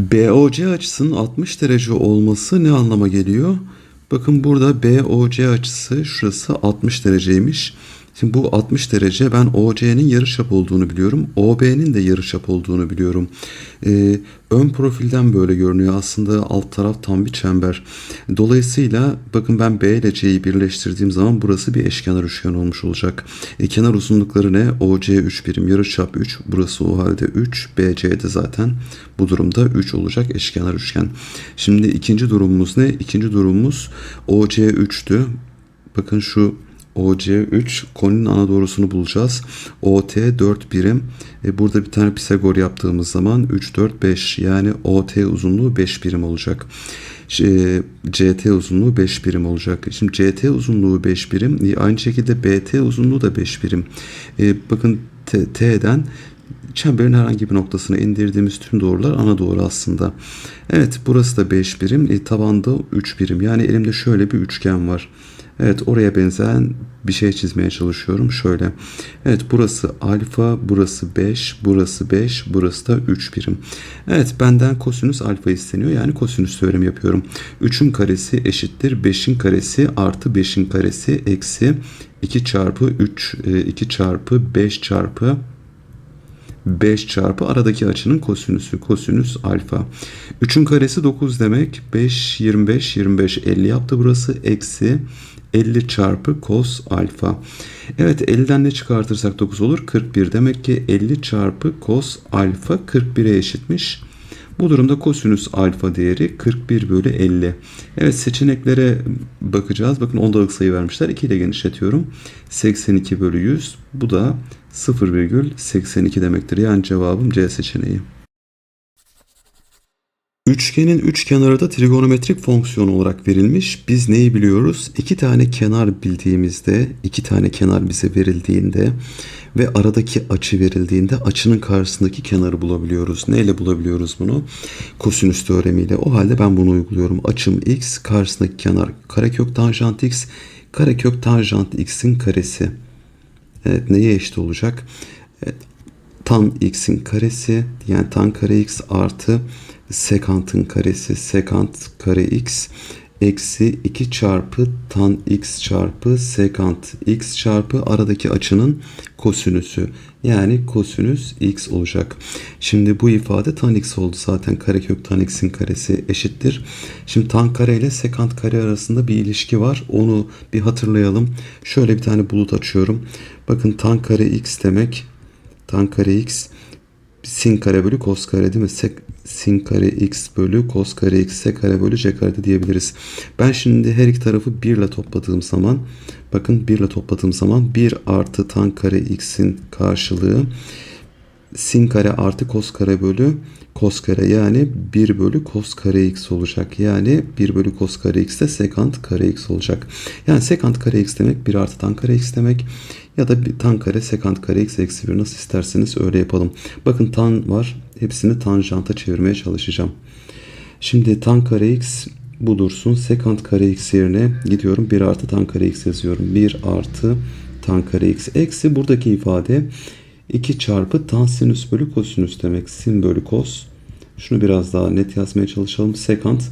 BOC açısının 60 derece olması ne anlama geliyor? Bakın burada BOC açısı şurası 60 dereceymiş. Şimdi bu 60 derece ben OC'nin yarıçap olduğunu biliyorum. OB'nin de yarıçap olduğunu biliyorum. Ee, ön profilden böyle görünüyor. Aslında alt taraf tam bir çember. Dolayısıyla bakın ben B ile C'yi birleştirdiğim zaman burası bir eşkenar üçgen olmuş olacak. E, kenar uzunlukları ne? OC 3 birim, yarıçap 3. Burası o halde 3. BC de zaten bu durumda 3 olacak eşkenar üçgen. Şimdi ikinci durumumuz ne? İkinci durumumuz OC 3'tü. Bakın şu OC3 koninin ana doğrusunu bulacağız. OT 4 birim. E burada bir tane Pisagor yaptığımız zaman 3 4 5 yani OT uzunluğu 5 birim olacak. Ş- CT uzunluğu 5 birim olacak. Şimdi CT uzunluğu 5 birim. E, Aynı şekilde BT uzunluğu da 5 birim. E, bakın T'den çemberin herhangi bir noktasına indirdiğimiz tüm doğrular ana doğru aslında. Evet burası da 5 birim. E, tabanda 3 birim. Yani elimde şöyle bir üçgen var. Evet oraya benzeyen bir şey çizmeye çalışıyorum. Şöyle. Evet burası alfa, burası 5, burası 5, burası da 3 birim. Evet benden kosinüs alfa isteniyor. Yani kosinüs teoremi yapıyorum. 3'ün karesi eşittir 5'in karesi artı 5'in karesi eksi 2 çarpı 3, 2 çarpı 5 çarpı 5 çarpı aradaki açının kosinüsü. Kosinüs alfa. 3'ün karesi 9 demek. 5, 25, 25, 50 yaptı burası. Eksi 50 çarpı cos alfa. Evet 50'den ne çıkartırsak 9 olur? 41. Demek ki 50 çarpı cos alfa 41'e eşitmiş. Bu durumda kosinüs alfa değeri 41 bölü 50. Evet seçeneklere bakacağız. Bakın ondalık sayı vermişler. 2 ile genişletiyorum. 82 bölü 100. Bu da 0,82 demektir. Yani cevabım C seçeneği. Üçgenin üç kenarı da trigonometrik fonksiyon olarak verilmiş. Biz neyi biliyoruz? İki tane kenar bildiğimizde, iki tane kenar bize verildiğinde ve aradaki açı verildiğinde açının karşısındaki kenarı bulabiliyoruz. Neyle bulabiliyoruz bunu? Kosinüs teoremiyle. O halde ben bunu uyguluyorum. Açım x, karşısındaki kenar karekök tanjant x, karekök tanjant x'in karesi. Evet neye eşit olacak? Evet, tan x'in karesi yani tan kare x artı sekantın karesi sekant kare x eksi 2 çarpı tan x çarpı sekant x çarpı aradaki açının kosinüsü. Yani kosinüs x olacak. Şimdi bu ifade tan x oldu zaten karekök tan x'in karesi eşittir. Şimdi tan kare ile sekant kare arasında bir ilişki var. Onu bir hatırlayalım. Şöyle bir tane bulut açıyorum. Bakın tan kare x demek tan kare x sin kare bölü kos kare değil mi? Sek, sin kare x bölü kos kare x sek kare bölü c kare de diyebiliriz. Ben şimdi her iki tarafı 1 ile topladığım zaman bakın 1 ile topladığım zaman 1 artı tan kare x'in karşılığı sin kare artı kos kare bölü kos kare yani 1 bölü kos kare x olacak. Yani 1 bölü kos kare x de sekant kare x olacak. Yani sekant kare x demek 1 artı tan kare x demek. Ya da bir tan kare sekant kare x eksi 1 nasıl isterseniz öyle yapalım. Bakın tan var. Hepsini tanjanta çevirmeye çalışacağım. Şimdi tan kare x bu dursun. Sekant kare x yerine gidiyorum. 1 artı tan kare x yazıyorum. 1 artı tan kare x eksi buradaki ifade 2 çarpı tan sinüs bölü kosinüs demek. Sin bölü kos. Şunu biraz daha net yazmaya çalışalım. Sekant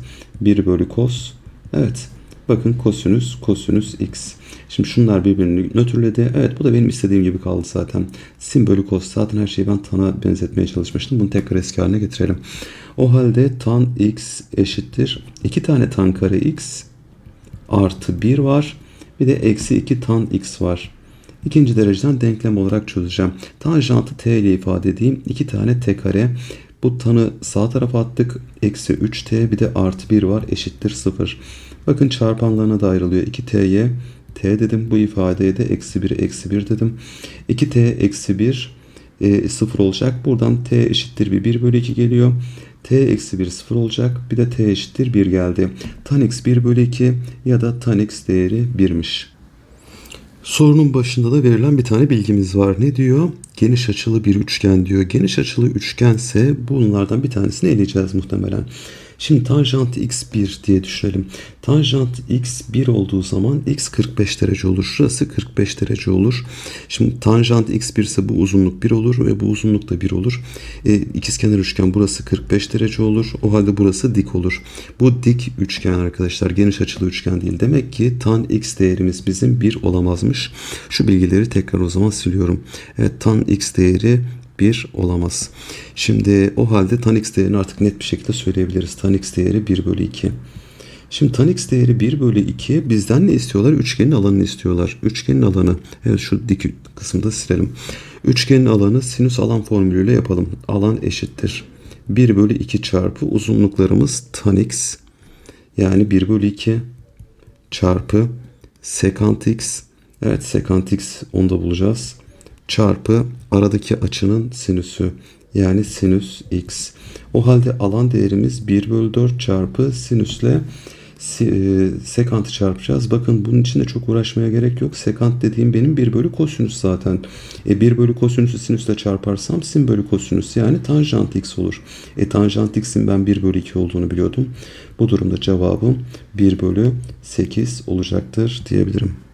1 bölü kos. Evet. Bakın kosinüs, kosinüs x. Şimdi şunlar birbirini nötrledi. Evet bu da benim istediğim gibi kaldı zaten. Sin bölü kos zaten her şeyi ben tana benzetmeye çalışmıştım. Bunu tekrar eski haline getirelim. O halde tan x eşittir. 2 tane tan kare x artı 1 var. Bir de eksi 2 tan x var. İkinci dereceden denklem olarak çözeceğim. Tanjantı t ile ifade edeyim. 2 tane t kare. Bu tanı sağ tarafa attık. Eksi 3t bir de artı 1 var eşittir 0. Bakın çarpanlarına da ayrılıyor. 2t'ye t dedim. Bu ifadeye de eksi 1 eksi 1 dedim. 2t eksi 1 e, 0 olacak. Buradan t eşittir bir 1 bölü 2 geliyor. t eksi 1 0 olacak. Bir de t eşittir 1 geldi. Tan x 1 bölü 2 ya da tan x değeri 1'miş. Sorunun başında da verilen bir tane bilgimiz var. Ne diyor? Geniş açılı bir üçgen diyor. Geniş açılı üçgense bunlardan bir tanesini eleyeceğiz muhtemelen. Şimdi tanjant x1 diye düşünelim. Tanjant x1 olduğu zaman x 45 derece olur. Şurası 45 derece olur. Şimdi tanjant x1 ise bu uzunluk 1 olur ve bu uzunluk da 1 olur. E, ikizkenar üçgen burası 45 derece olur. O halde burası dik olur. Bu dik üçgen arkadaşlar geniş açılı üçgen değil. Demek ki tan x değerimiz bizim 1 olamazmış. Şu bilgileri tekrar o zaman siliyorum. Evet tan x değeri 1 olamaz. Şimdi o halde tan x değerini artık net bir şekilde söyleyebiliriz. Tan x değeri 1 bölü 2. Şimdi tan x değeri 1 bölü 2 bizden ne istiyorlar? Üçgenin alanını istiyorlar. Üçgenin alanı. Evet şu dik kısımda silelim. Üçgenin alanı sinüs alan formülüyle yapalım. Alan eşittir. 1 bölü 2 çarpı uzunluklarımız tan x yani 1 bölü 2 çarpı sekant x evet sekant x onu da bulacağız çarpı aradaki açının sinüsü yani sinüs x. O halde alan değerimiz 1 bölü 4 çarpı sinüsle e, sekantı çarpacağız. Bakın bunun için de çok uğraşmaya gerek yok. Sekant dediğim benim 1 bölü kosinüs zaten. E 1 bölü kosinüsü sinüsle çarparsam sin bölü kosinüs yani tanjant x olur. E tanjant x'in ben 1 bölü 2 olduğunu biliyordum. Bu durumda cevabım 1 bölü 8 olacaktır diyebilirim.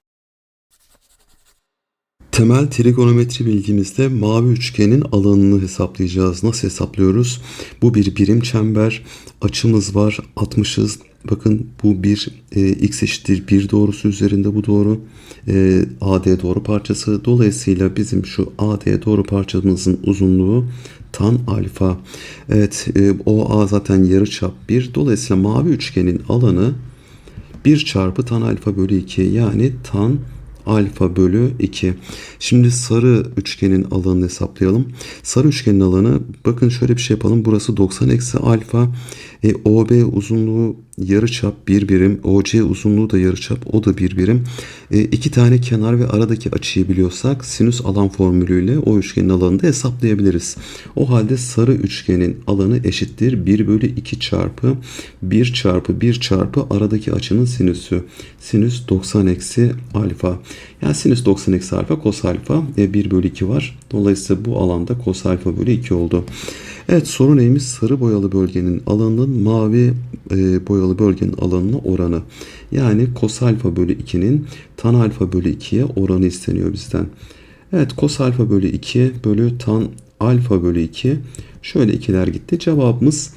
Temel trigonometri bilgimizde mavi üçgenin alanını hesaplayacağız. Nasıl hesaplıyoruz? Bu bir birim çember. Açımız var. 60'ız. Bakın bu bir e, x eşittir 1 doğrusu üzerinde bu doğru. E, AD doğru parçası. Dolayısıyla bizim şu AD doğru parçamızın uzunluğu tan alfa. Evet e, o A zaten yarı çap 1. Dolayısıyla mavi üçgenin alanı 1 çarpı tan alfa bölü 2 yani tan alfa bölü 2. Şimdi sarı üçgenin alanını hesaplayalım. Sarı üçgenin alanı bakın şöyle bir şey yapalım. Burası 90 eksi alfa. E, OB uzunluğu yarıçap bir birim. OC uzunluğu da yarıçap o da bir birim. E, iki tane kenar ve aradaki açıyı biliyorsak sinüs alan formülüyle o üçgenin alanını da hesaplayabiliriz. O halde sarı üçgenin alanı eşittir 1 bölü 2 çarpı 1 çarpı 1 çarpı aradaki açının sinüsü. Sinüs 90 eksi alfa. Yani sinüs 90 eksi alfa kos alfa e, 1 bölü 2 var. Dolayısıyla bu alanda kos alfa bölü 2 oldu. Evet soru neymiş? Sarı boyalı bölgenin alanının mavi e, boyalı bölgenin alanına oranı. Yani kos alfa bölü 2'nin tan alfa bölü 2'ye oranı isteniyor bizden. Evet kos alfa bölü 2 bölü tan alfa bölü 2. Şöyle ikiler gitti. Cevabımız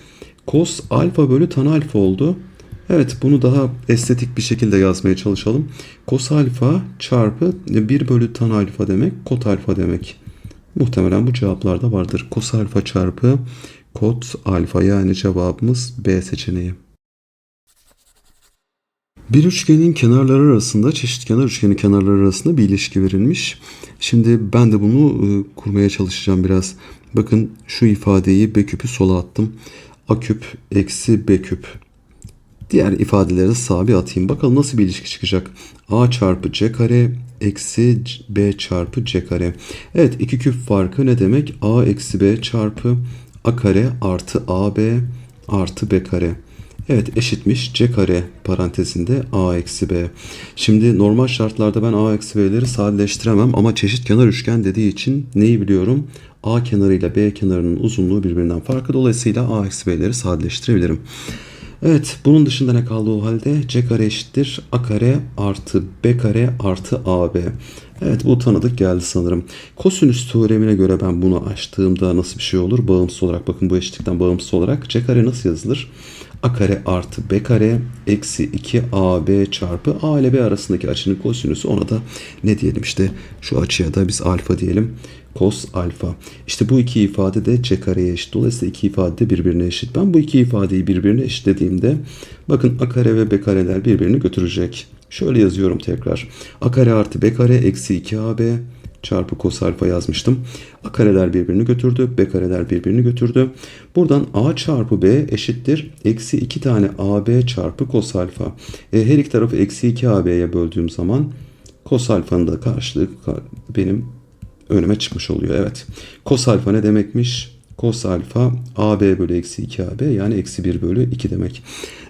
kos alfa bölü tan alfa oldu. Evet bunu daha estetik bir şekilde yazmaya çalışalım. Kos alfa çarpı 1 bölü tan alfa demek kot alfa demek. Muhtemelen bu cevaplarda vardır. Kos alfa çarpı kot alfa yani cevabımız B seçeneği. Bir üçgenin kenarları arasında çeşit kenar üçgenin kenarları arasında bir ilişki verilmiş. Şimdi ben de bunu e, kurmaya çalışacağım biraz. Bakın şu ifadeyi b küpü sola attım. a küp eksi b küp. Diğer ifadeleri sağa bir atayım. Bakalım nasıl bir ilişki çıkacak. a çarpı c kare eksi b çarpı c kare. Evet iki küp farkı ne demek? a eksi b çarpı a kare artı ab artı b kare. Evet eşitmiş c kare parantezinde a eksi b. Şimdi normal şartlarda ben a eksi b'leri sadeleştiremem ama çeşit kenar üçgen dediği için neyi biliyorum? a kenarıyla b kenarının uzunluğu birbirinden farkı dolayısıyla a eksi b'leri sadeleştirebilirim. Evet bunun dışında ne kaldı o halde? C kare eşittir A kare artı B kare artı AB. Evet bu tanıdık geldi sanırım. Kosinüs teoremine göre ben bunu açtığımda nasıl bir şey olur? Bağımsız olarak bakın bu eşitlikten bağımsız olarak C kare nasıl yazılır? A kare artı B kare eksi 2 AB çarpı A ile B arasındaki açının kosinüsü ona da ne diyelim işte şu açıya da biz alfa diyelim kos alfa. İşte bu iki ifade de c kareye eşit. Dolayısıyla iki ifade de birbirine eşit. Ben bu iki ifadeyi birbirine eşitlediğimde bakın a kare ve b kareler birbirini götürecek. Şöyle yazıyorum tekrar. a kare artı b kare eksi 2ab çarpı kos alfa yazmıştım. A kareler birbirini götürdü. B kareler birbirini götürdü. Buradan A çarpı B eşittir. Eksi 2 tane AB çarpı kos alfa. E, her iki tarafı eksi 2 AB'ye böldüğüm zaman kos alfanın da karşılığı benim önüme çıkmış oluyor. Evet. Kos alfa ne demekmiş? Kos alfa AB bölü eksi 2AB yani eksi 1 bölü 2 demek.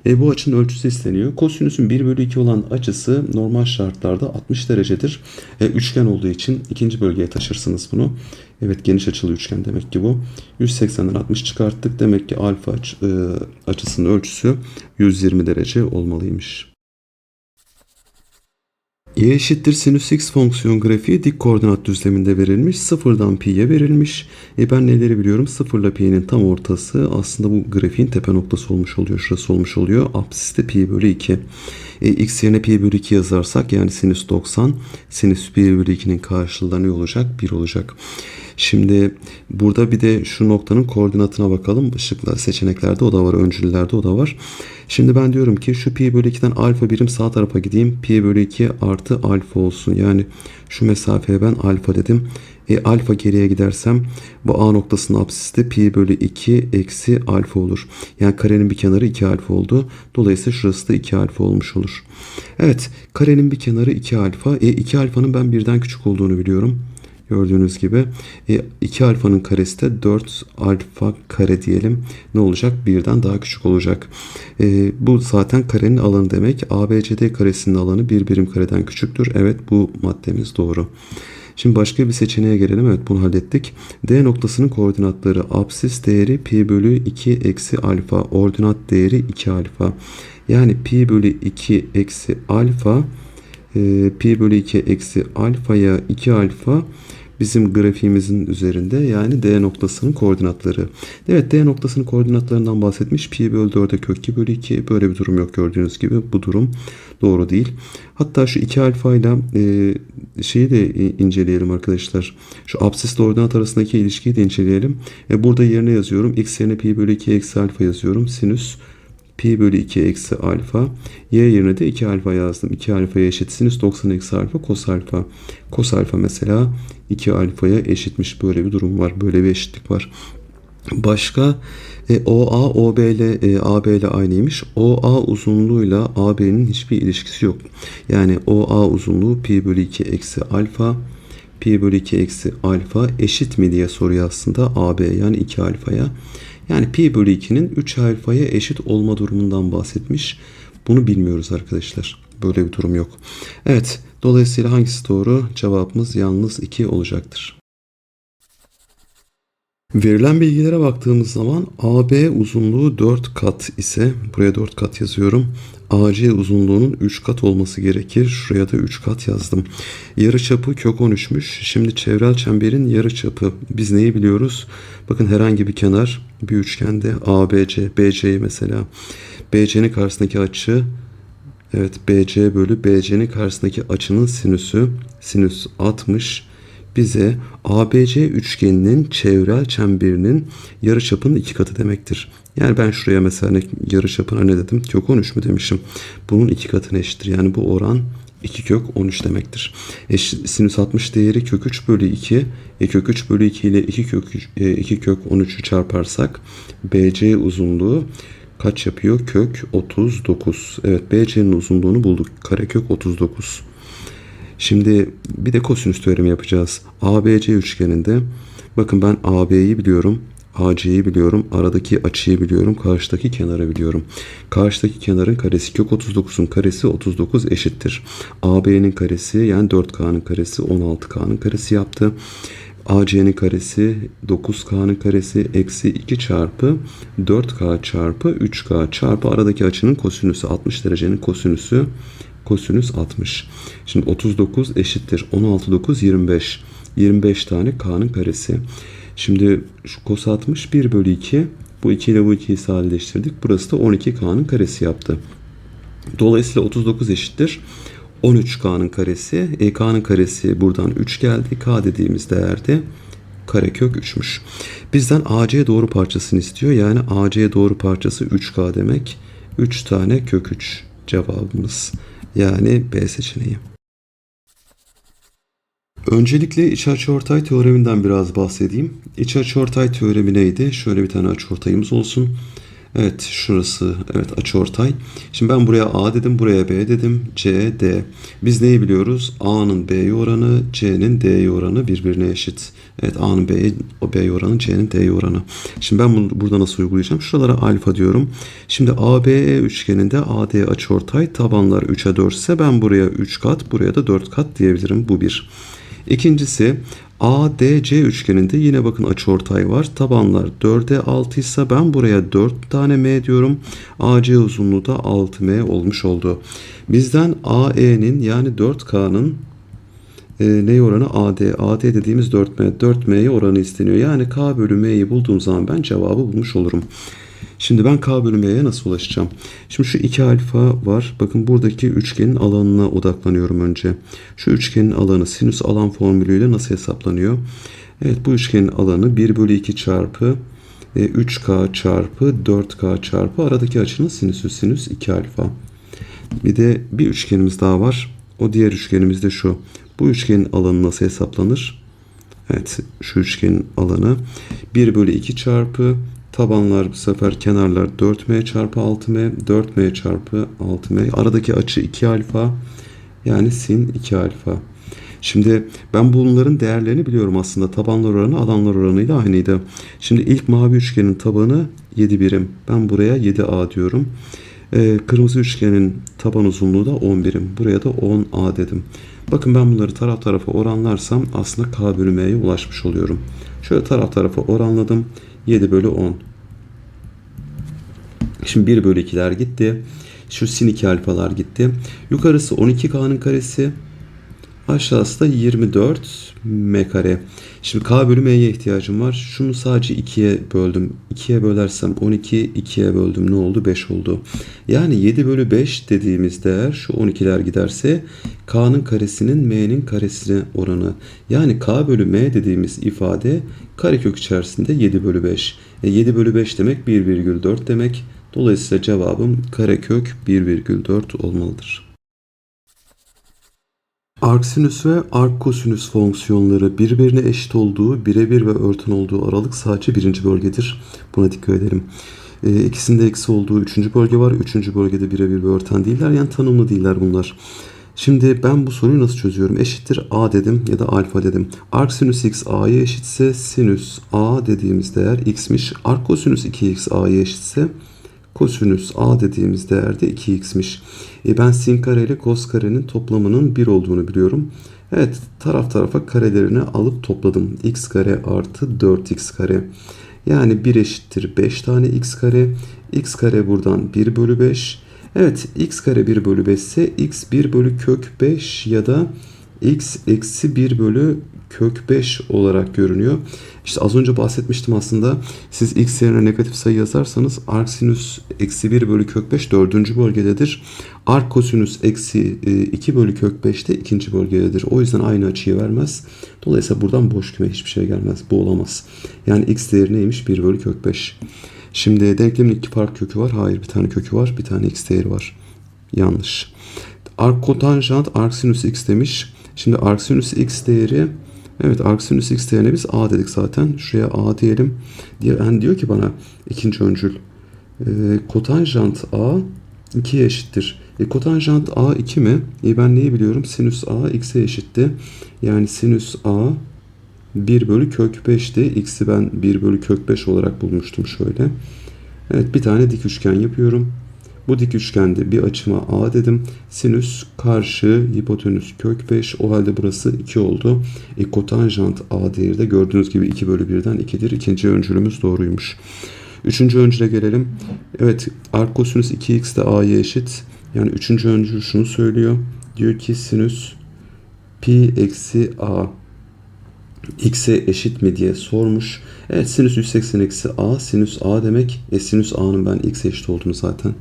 E, bu açının ölçüsü isteniyor. Kosinüsün 1 bölü 2 olan açısı normal şartlarda 60 derecedir. E, üçgen olduğu için ikinci bölgeye taşırsınız bunu. Evet geniş açılı üçgen demek ki bu. 180'den 60 çıkarttık. Demek ki alfa aç- e, açısının ölçüsü 120 derece olmalıymış. Y eşittir sinüs x fonksiyon grafiği dik koordinat düzleminde verilmiş. Sıfırdan pi'ye verilmiş. E ben neleri biliyorum? Sıfırla pi'nin tam ortası aslında bu grafiğin tepe noktası olmuş oluyor. Şurası olmuş oluyor. Apsis de pi bölü 2. E, x yerine pi bölü 2 yazarsak yani sinüs 90. Sinüs pi bölü 2'nin karşılığı ne olacak? 1 olacak. Şimdi burada bir de şu noktanın koordinatına bakalım. Işıkla seçeneklerde o da var. Öncüllerde o da var. Şimdi ben diyorum ki şu pi bölü 2'den alfa birim sağ tarafa gideyim. Pi bölü 2 artı alfa olsun. Yani şu mesafeye ben alfa dedim. E alfa geriye gidersem bu A noktasının apsisi pi bölü 2 eksi alfa olur. Yani karenin bir kenarı 2 alfa oldu. Dolayısıyla şurası da 2 alfa olmuş olur. Evet karenin bir kenarı 2 alfa. E 2 alfanın ben birden küçük olduğunu biliyorum. Gördüğünüz gibi e, 2 alfanın karesi de 4 alfa kare diyelim. Ne olacak? Birden daha küçük olacak. E, bu zaten karenin alanı demek. ABCD karesinin alanı bir birim kareden küçüktür. Evet bu maddemiz doğru. Şimdi başka bir seçeneğe gelelim. Evet bunu hallettik. D noktasının koordinatları apsis değeri pi bölü 2 eksi alfa. Ordinat değeri 2 alfa. Yani pi bölü 2 eksi alfa e, pi bölü 2 eksi alfaya 2 alfa bizim grafiğimizin üzerinde yani D noktasının koordinatları. Evet D noktasının koordinatlarından bahsetmiş. Pi bölü 4'e kök 2 bölü 2 böyle bir durum yok gördüğünüz gibi. Bu durum doğru değil. Hatta şu 2 alfa ile e, şeyi de inceleyelim arkadaşlar. Şu absisle ordinat arasındaki ilişkiyi de inceleyelim. E, burada yerine yazıyorum. X yerine pi bölü 2 eksi alfa yazıyorum. Sinüs pi bölü 2 eksi alfa. Y yerine de 2 alfa yazdım. 2 alfaya eşit sinüs 90 eksi alfa kos alfa. Kos alfa mesela 2 alfaya eşitmiş. Böyle bir durum var. Böyle bir eşitlik var. Başka e, OA OB ile e, AB ile aynıymış. OA uzunluğuyla AB'nin hiçbir ilişkisi yok. Yani OA uzunluğu pi bölü 2 eksi alfa pi bölü 2 eksi alfa eşit mi diye soruyor aslında AB yani 2 alfaya. Yani pi bölü 2'nin 3 alfaya eşit olma durumundan bahsetmiş. Bunu bilmiyoruz arkadaşlar. Böyle bir durum yok. Evet. Dolayısıyla hangisi doğru? Cevabımız yalnız 2 olacaktır. Verilen bilgilere baktığımız zaman AB uzunluğu 4 kat ise buraya 4 kat yazıyorum. AC uzunluğunun 3 kat olması gerekir. Şuraya da 3 kat yazdım. Yarıçapı kök 13'müş. Şimdi çevrel çemberin yarıçapı. Biz neyi biliyoruz? Bakın herhangi bir kenar bir üçgende ABC, BC'yi mesela. BC'nin karşısındaki açı evet BC bölü BC'nin karşısındaki açının sinüsü sinüs 60 bize ABC üçgeninin çevrel çemberinin yarıçapının iki katı demektir. Yani ben şuraya mesela ne, yarıçapına ne dedim? Kök 13 mü demişim? Bunun iki katına eşittir. Yani bu oran 2 kök 13 demektir. E, sinüs 60 değeri kök 3 bölü 2. E, kök 3 bölü 2 ile 2 kök, e, 2 kök 13'ü çarparsak BC uzunluğu kaç yapıyor? Kök 39. Evet BC'nin uzunluğunu bulduk. Karekök 39. Şimdi bir de kosinüs teoremi yapacağız. ABC üçgeninde bakın ben AB'yi biliyorum. AC'yi biliyorum. Aradaki açıyı biliyorum. Karşıdaki kenarı biliyorum. Karşıdaki kenarın karesi kök 39'un karesi 39 eşittir. AB'nin karesi yani 4K'nın karesi 16K'nın karesi yaptı. AC'nin karesi 9K'nın karesi eksi 2 çarpı 4K çarpı 3K çarpı aradaki açının kosinüsü 60 derecenin kosinüsü kosinüs 60. Şimdi 39 eşittir 16 9 25. 25 tane k'nın karesi. Şimdi şu kos 60 1 bölü 2. Bu 2 ile bu 2'yi sadeleştirdik. Burası da 12 k'nın karesi yaptı. Dolayısıyla 39 eşittir 13 k'nın karesi. E, karesi buradan 3 geldi. K dediğimiz değerde karekök 3'müş. Bizden AC doğru parçasını istiyor. Yani AC doğru parçası 3K demek. 3 tane kök 3 cevabımız. Yani B seçeneği. Öncelikle iç açıortay teoreminden biraz bahsedeyim. İç açıortay teoremi neydi? Şöyle bir tane açıortayımız olsun. Evet şurası evet açıortay. Şimdi ben buraya A dedim buraya B dedim. C, D. Biz neyi biliyoruz? A'nın B'ye oranı C'nin D'ye oranı birbirine eşit. Evet A'nın B'ye B'ye oranı C'nin D'ye oranı. Şimdi ben bunu burada nasıl uygulayacağım? Şuralara alfa diyorum. Şimdi ABE üçgeninde AD açıortay tabanlar 3'e 4 ise ben buraya 3 kat buraya da 4 kat diyebilirim. Bu bir. İkincisi ADC üçgeninde yine bakın açıortay var. Tabanlar 4'e 6 ise ben buraya 4 tane M diyorum. AC uzunluğu da 6M olmuş oldu. Bizden AE'nin yani 4K'nın e, ne oranı? AD. AD dediğimiz 4M. 4M'ye oranı isteniyor. Yani K bölü M'yi bulduğum zaman ben cevabı bulmuş olurum. Şimdi ben K bölü M'ye nasıl ulaşacağım? Şimdi şu 2 alfa var. Bakın buradaki üçgenin alanına odaklanıyorum önce. Şu üçgenin alanı sinüs alan formülüyle nasıl hesaplanıyor? Evet bu üçgenin alanı 1 bölü 2 çarpı e, 3K çarpı 4K çarpı aradaki açının sinüsü sinüs 2 alfa. Bir de bir üçgenimiz daha var. O diğer üçgenimiz de şu. Bu üçgenin alanı nasıl hesaplanır? Evet şu üçgenin alanı 1 bölü 2 çarpı tabanlar bu sefer kenarlar 4m çarpı 6m 4m çarpı 6m aradaki açı 2 alfa yani sin 2 alfa. Şimdi ben bunların değerlerini biliyorum aslında. Tabanlar oranı alanlar oranıyla aynıydı. Şimdi ilk mavi üçgenin tabanı 7 birim. Ben buraya 7a diyorum. Ee, kırmızı üçgenin taban uzunluğu da 10 birim. Buraya da 10a dedim. Bakın ben bunları taraf tarafa oranlarsam aslında k bölü m'ye ulaşmış oluyorum. Şöyle taraf tarafa oranladım. 7 bölü 10. Şimdi 1 bölü 2'ler gitti. Şu sin 2 alfalar gitti. Yukarısı 12k'nın karesi. Aşağısı da 24 m kare. Şimdi k bölü m'ye ihtiyacım var. Şunu sadece 2'ye böldüm. 2'ye bölersem 12, 2'ye böldüm ne oldu? 5 oldu. Yani 7 bölü 5 dediğimiz değer şu 12'ler giderse k'nın karesinin m'nin karesine oranı. Yani k bölü m dediğimiz ifade karekök içerisinde 7 bölü 5. E 7 bölü 5 demek 1,4 demek. Dolayısıyla cevabım karekök 1,4 olmalıdır. Arksinüs ve arkkosinüs fonksiyonları birbirine eşit olduğu, birebir ve örtün olduğu aralık sadece birinci bölgedir. Buna dikkat edelim. E, ikisinde eksi olduğu üçüncü bölge var. Üçüncü bölgede birebir ve örten değiller. Yani tanımlı değiller bunlar. Şimdi ben bu soruyu nasıl çözüyorum? Eşittir a dedim ya da alfa dedim. Arc sinüs x a'ya eşitse sinüs a dediğimiz değer x'miş. Arc kosinüs 2x a'ya eşitse kosinüs a dediğimiz değer de 2x'miş. E ben sin kare ile kos karenin toplamının 1 olduğunu biliyorum. Evet taraf tarafa karelerini alıp topladım. x kare artı 4x kare. Yani 1 eşittir 5 tane x kare. x kare buradan 1 bölü 5. Evet x kare 1 bölü 5 ise x 1 bölü kök 5 ya da x eksi 1 bölü kök 5 olarak görünüyor. İşte az önce bahsetmiştim aslında. Siz x yerine negatif sayı yazarsanız arc sinüs eksi 1 bölü kök 5 dördüncü bölgededir. Arc kosinüs eksi 2 bölü kök 5 de ikinci bölgededir. O yüzden aynı açıyı vermez. Dolayısıyla buradan boş küme hiçbir şey gelmez. Bu olamaz. Yani x değeri neymiş? 1 bölü kök 5. Şimdi denklemin iki farklı kökü var. Hayır bir tane kökü var. Bir tane x değeri var. Yanlış. Arc kotanjant arc sinüs x demiş. Şimdi arc sinüs x değeri Evet arc sinüs x değerine biz a dedik zaten. Şuraya a diyelim. Diye, yani diyor ki bana ikinci öncül. E, kotanjant a 2'ye eşittir. E, kotanjant a 2 mi? E, ben neyi biliyorum? Sinüs a x'e eşitti. Yani sinüs a 1 bölü kök 5'ti. X'i ben 1 bölü kök 5 olarak bulmuştum şöyle. Evet bir tane dik üçgen yapıyorum. Bu dik üçgende bir açıma A dedim. Sinüs karşı hipotenüs kök 5. O halde burası 2 oldu. E, kotanjant A değeri de gördüğünüz gibi 2 bölü 1'den 2'dir. İkinci öncülümüz doğruymuş. Üçüncü öncüle gelelim. Evet arc kosinüs 2x de A'ya eşit. Yani üçüncü öncül şunu söylüyor. Diyor ki sinüs pi eksi A x'e eşit mi diye sormuş. Evet sinüs 180 eksi a sinüs a demek. E sinüs a'nın ben x'e eşit olduğunu zaten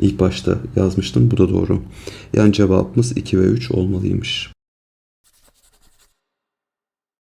ilk başta yazmıştım. Bu da doğru. Yani cevabımız 2 ve 3 olmalıymış.